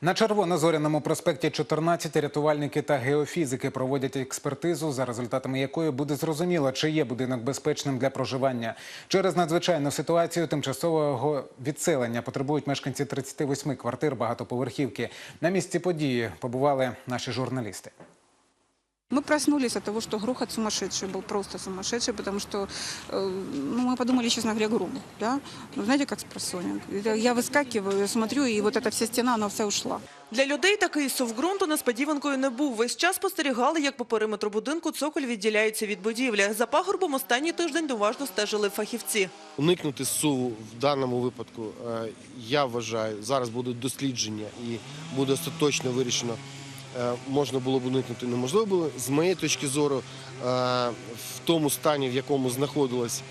На Червоно-Зоряному проспекті 14 рятувальники та геофізики проводять експертизу, за результатами якої буде зрозуміло, чи є будинок безпечним для проживання. Через надзвичайну ситуацію тимчасового відселення потребують мешканці 38 квартир багатоповерхівки. На місці події побували наші журналісти. Мы проснулись от того, что грохот сумасшедший был, просто сумасшедший, потому что э, ну, мы подумали, честно говоря, гром. Да? Ну, знаете, как с просонья. Я выскакиваю, смотрю, и вот эта вся стена, она вся ушла. Для людей такий сув ґрунту несподіванкою не був. Весь час спостерігали, як по периметру будинку цоколь відділяється від будівлі. За пагорбом останній тиждень уважно стежили фахівці. Уникнути суву в даному випадку, е, я вважаю, зараз будуть дослідження і буде остаточно вирішено. е, Можна було б уникнути, неможливо було. З моєї точки зору, е, в тому стані, в якому знаходилась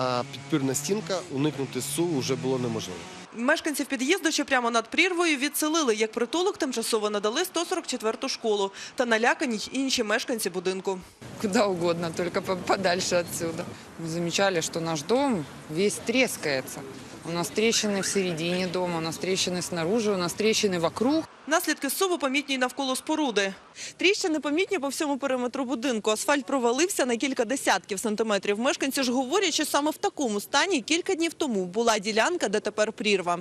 е, підпірна стінка, уникнути суву вже було неможливо. Мешканців під'їзду, що прямо над прірвою, відселили. Як притулок тимчасово надали 144-ту школу. Та налякані й інші мешканці будинку. куда угодно, только по- подальше отсюда. Мы замечали, что наш дом весь трескается. У нас трещины в середине дома, у нас трещины снаружи, у нас трещины вокруг. Наслідки суву помітні навколо споруди. Тріщини помітні по всьому периметру будинку. Асфальт провалився на кілька десятків сантиметрів. Мешканці ж говорять, що саме в такому стані кілька днів тому була ділянка, де тепер прірва.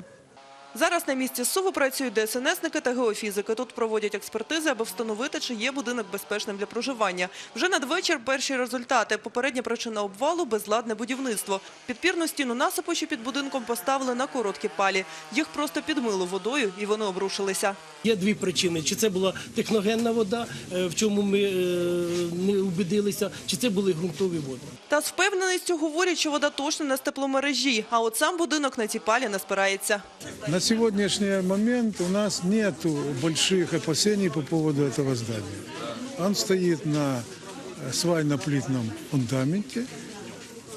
Зараз на місці суву працюють ДСНСники та геофізики. Тут проводять експертизи, аби встановити, чи є будинок безпечним для проживання. Вже надвечір перші результати. Попередня причина обвалу – безладне будівництво. Підпірну стіну насипу, що під будинком поставили на короткі палі. Їх просто підмило водою і вони обрушилися. Є дві причини: чи це була техногенна вода, е, в чому ми е, не убедилися, чи це були ґрунтові води. Та з впевненістю говорять, що вода точно не з тепломережі, а от сам будинок на ці палі не спирається. Сегодняшний момент у нас нет больших опасений по поводу этого здания. Он стоит на свайно-плитном фундаменте.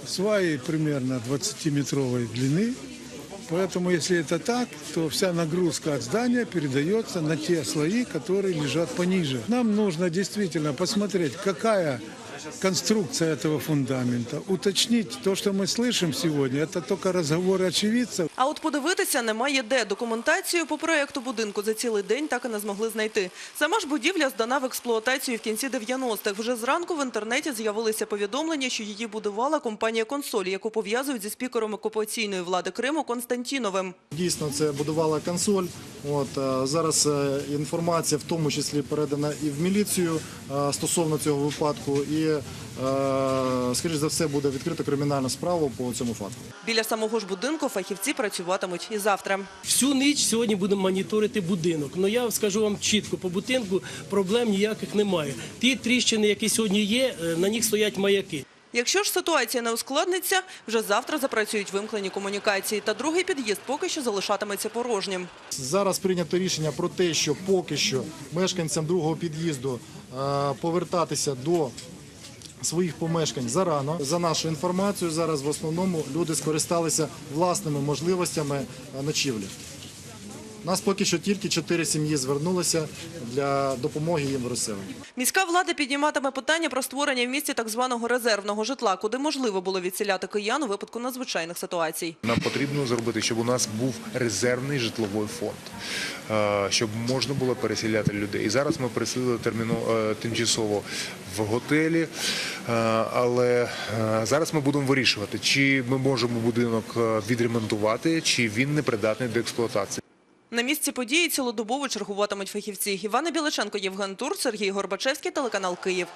Сваи примерно 20-метровой длины. Поэтому, если это так, то вся нагрузка от здания передается на те слои, которые лежат пониже. Нам нужно действительно посмотреть, какая конструкция этого фундамента, уточнить то, что мы слышим сегодня, это только разговоры очевидцев. А от подивитися немає де. Документацію по проєкту будинку за цілий день так і не змогли знайти. Сама ж будівля здана в експлуатацію в кінці 90-х. Вже зранку в інтернеті з'явилися повідомлення, що її будувала компанія «Консоль», яку пов'язують зі спікером окупаційної влади Криму Константіновим. Дійсно, це будувала консоль. От е, зараз е, інформація, в тому числі передана і в міліцію е, стосовно цього випадку. І, е, скоріш за все, буде відкрита кримінальна справа по цьому факту. Біля самого ж будинку фахівці працюватимуть і завтра. Всю ніч сьогодні будемо моніторити будинок. Ну я скажу вам чітко, по будинку проблем ніяких немає. Ті тріщини, які сьогодні є, е, на них стоять маяки. Якщо ж ситуація не ускладниться, вже завтра запрацюють вимкнені комунікації. Та другий під'їзд поки що залишатиметься порожнім. Зараз прийнято рішення про те, що поки що мешканцям другого під'їзду е, повертатися до своїх помешкань зарано. За нашу інформацію, зараз в основному люди скористалися власними можливостями е, ночівлі. У нас поки що тільки чотири сім'ї звернулися для допомоги їм в розселенні. Міська влада підніматиме питання про створення в місті так званого резервного житла, куди можливо було відселяти киян у випадку надзвичайних ситуацій. Нам потрібно зробити, щоб у нас був резервний житловий фонд, е, щоб можна було переселяти людей. І зараз ми переселили терміно е, тимчасово в готелі, е, але зараз ми будемо вирішувати, чи ми можемо будинок відремонтувати, чи він непридатний до експлуатації. На місці події цілодобово чергуватимуть фахівці. Івана Біличенко, Євген Тур, Сергій Горбачевський, телеканал Київ.